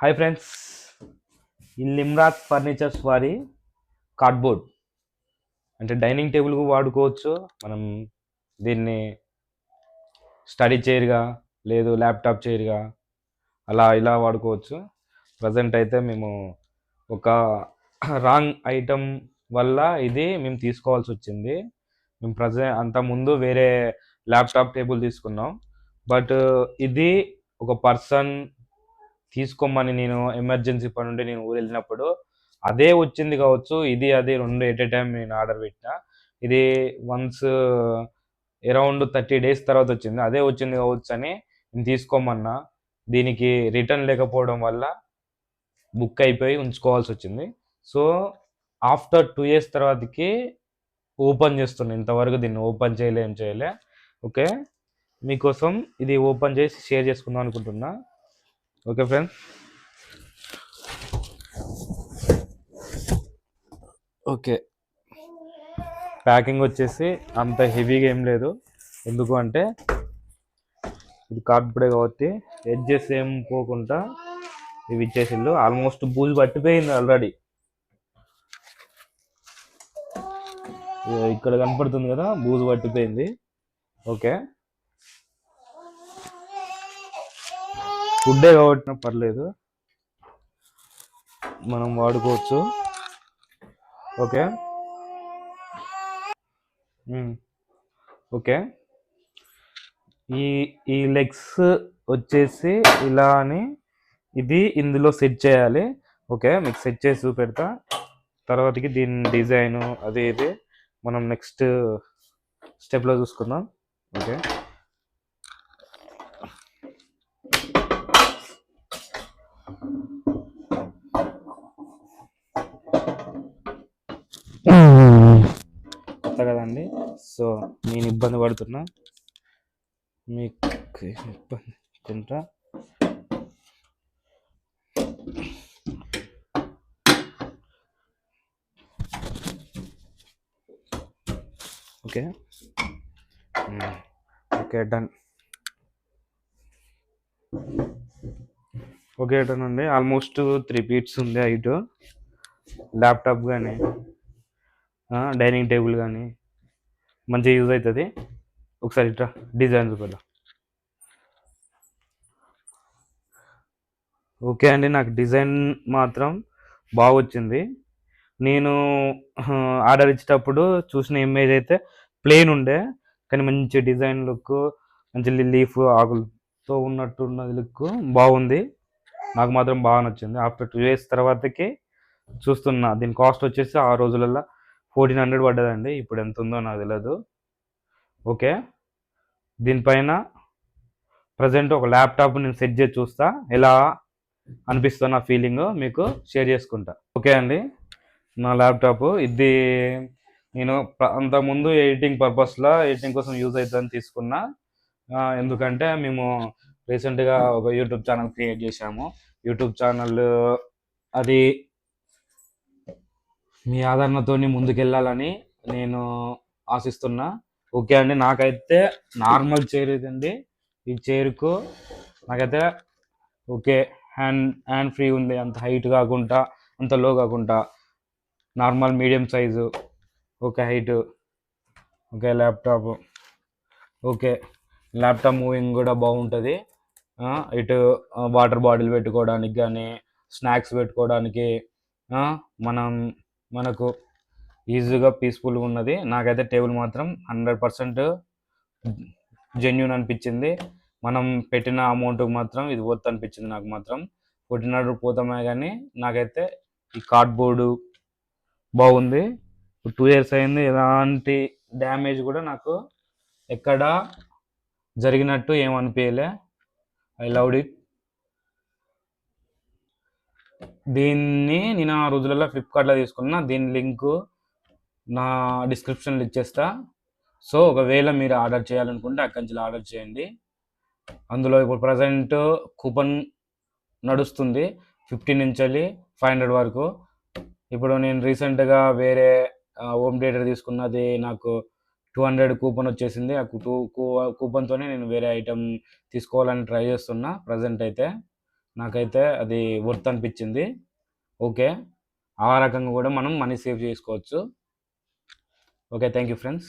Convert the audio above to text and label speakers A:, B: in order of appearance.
A: Hi friends ఈ లిమ్రాత్ furnitures వారి కార్డ్బోర్డ్ అంటే డైనింగ్ టేబుల్కు వాడుకోవచ్చు. మనం దీన్ని స్టడీ చైర్గా లేదు ల్యాప్టాప్ చైర్గా అలా ఇలా వాడుకోవచ్చు. ప్రజెంట్ అయితే మేము ఒక రాంగ్ ఐటమ్ వల్ల ఇది మేము తీసుకోవాల్సి వచ్చింది. మేము ప్రజెంట్ అంత ముందు వేరే ల్యాప్టాప్ టేబుల్ తీసుకున్నాం. బట్ ఇది ఒక పర్సన్ తీసుకోమని నేను ఎమర్జెన్సీ పని ఉండి నేను ఊరు వెళ్ళినప్పుడు అదే వచ్చింది కావచ్చు ఇది అది రెండు ఎట్ ఏ టైం నేను ఆర్డర్ పెట్టిన. ఇది వన్స్ అరౌండ్ థర్టీ డేస్ తర్వాత వచ్చింది అదే వచ్చింది కావచ్చు అని నేను తీసుకోమన్నా. దీనికి రిటర్న్ లేకపోవడం వల్ల బుక్ అయిపోయి ఉంచుకోవాల్సి వచ్చింది. సో ఆఫ్టర్ టూ ఇయర్స్ తర్వాతకి ఓపెన్ చేస్తున్నాను ఇంతవరకు దీన్ని ఓపెన్ చేయలే ఏం చేయలే. ఓకే? మీకోసం ఇది ఓపెన్ చేసి షేర్ చేసుకుందాం అనుకుంటున్నా. Okay friends okay. ప్యాకింగ్ వచ్చేసి అంత హెవీగా ఏం లేదు. ఎందుకు అంటే ఇది కార్డ్బోర్డే కాబట్టి ఎడ్జెస్ ఏం పోకుండా ఇవి ఇచ్చేసిండు ఆల్మోస్ట్ బూజు పట్టిపోయింది ఆల్రెడీ. ఇక్కడ కనపడుతుంది కదా బూజు పట్టిపోయింది. ఓకే. ఫుడ్డే కాబట్టి పర్లేదు. మనం వాడుకోవచ్చు. ఓకే. ఓకే. ఈ ఈ లెగ్స్ వచ్చేసి ఇలా అని ఇది ఇందులో సెట్ చేయాలి. ఓకే మీకు సెట్ చేసి చూపెడతా. తర్వాతకి దీని డిజైను అది ఇది. మనం నెక్స్ట్ స్టెప్లో చూసుకుందాం. ఓకే. కొత్త కదండి సో నేను ఇబ్బంది పడుతున్నా. మీకు ఇబ్బంది తింటా okay. Okay done. Okay done అండి. ఆల్మోస్ట్ త్రీ బీట్స్ ఉంది ఐదు ల్యాప్టాప్ కానీ డైనింగ్ టేబుల్ కానీ మంచిగా యూజ్ అవుతుంది. ఒకసారి ఇట్లా డిజైన్ చూపెడదాం. ఓకే అండి నాకు డిజైన్ మాత్రం బాగా వచ్చింది. నేను ఆర్డర్ ఇచ్చేటప్పుడు చూసిన ఇమేజ్ అయితే ప్లెయిన్ ఉండే కానీ మంచి డిజైన్ లుక్ మంచి లీఫ్ ఆకులతో ఉన్నట్టు ఉన్నది లుక్ బాగుంది. నాకు మాత్రం బాగా నచ్చింది. ఆఫ్టర్ టూ ఇయర్స్ తర్వాతకి చూస్తున్నా దీని కాస్ట్ వచ్చేసి ఆ రోజులలో ఫోర్టీన్ హండ్రెడ్ పడ్డదండి. ఇప్పుడు ఎంత ఉందో నాకు తెలియదు ఓకే. దీనిపైన ప్రజెంట్ ఒక ల్యాప్టాప్ నేను సెట్ చేసి చూస్తా. ఎలా అనిపిస్తుంది నా ఫీలింగ్ మీకు షేర్ చేసుకుంటా. ఓకే అండి. నా ల్యాప్టాప్ ఇది నేను అంతకుముందు ఎడిటింగ్ పర్పస్లో ఎడిటింగ్ కోసం యూజ్ అవుతుందని తీసుకున్నా. ఎందుకంటే మేము రీసెంట్గా ఒక యూట్యూబ్ ఛానల్ క్రియేట్ చేశాము. యూట్యూబ్ ఛానల్ అది మీ ఆదరణతోని ముందుకెళ్ళాలని నేను ఆశిస్తున్నా. ఓకే అండి నాకైతే నార్మల్ చైర్ ఇదండి. ఈ చైర్కు నాకైతే ఓకే హ్యాండ్ హ్యాండ్ ఫ్రీ ఉంది. అంత హైట్ కాకుండా అంత లో కాకుండా normal medium size okay height okay laptop okay laptop moving కూడా బాగుంటుంది. ఇటు వాటర్ బాటిల్ పెట్టుకోవడానికి కానీ స్నాక్స్ పెట్టుకోవడానికి మనం మనకు ఈజీగా పీస్ఫుల్గా ఉన్నది. నాకైతే టేబుల్ మాత్రం హండ్రెడ్ పర్సెంట్ జెన్యున్ అనిపించింది. మనం పెట్టిన అమౌంట్కి మాత్రం ఇది వర్త్ అనిపించింది నాకు మాత్రం. ఫోర్టీన్ పోతామే కానీ నాకైతే ఈ కార్డ్బోర్డు బాగుంది. టూ ఇయర్స్ అయింది. ఎలాంటి డ్యామేజ్ కూడా నాకు ఎక్కడ జరిగినట్టు ఏమనిపించలే ఐ లవ్డ్ ఇట్. దీన్ని నేను ఆ రోజులలో ఫ్లిప్కార్ట్లో తీసుకున్నా దీని లింక్ నా డిస్క్రిప్షన్లో ఇచ్చేస్తా. సో ఒకవేళ మీరు ఆర్డర్ చేయాలనుకుంటే అక్కడి నుంచి ఆర్డర్ చేయండి. అందులో ఇప్పుడు ప్రజెంట్ కూపన్ నడుస్తుంది ఫిఫ్టీన్ నుంచి వెళ్ళి ఫైవ్ హండ్రెడ్ వరకు. ఇప్పుడు నేను రీసెంట్గా వేరే హోమ్ థియేటర్ తీసుకున్నది నాకు టూ హండ్రెడ్ కూపన్ వచ్చేసింది. ఆ టూ కూపన్తోనే నేను వేరే ఐటెం తీసుకోవాలని ట్రై చేస్తున్నా ప్రజెంట్ అయితే. నాకైతే అది వర్త్ అనిపించింది. ఓకే. ఆ రకంగా కూడా మనం మనీ సేవ్ చేసుకోవచ్చు. Okay thank you friends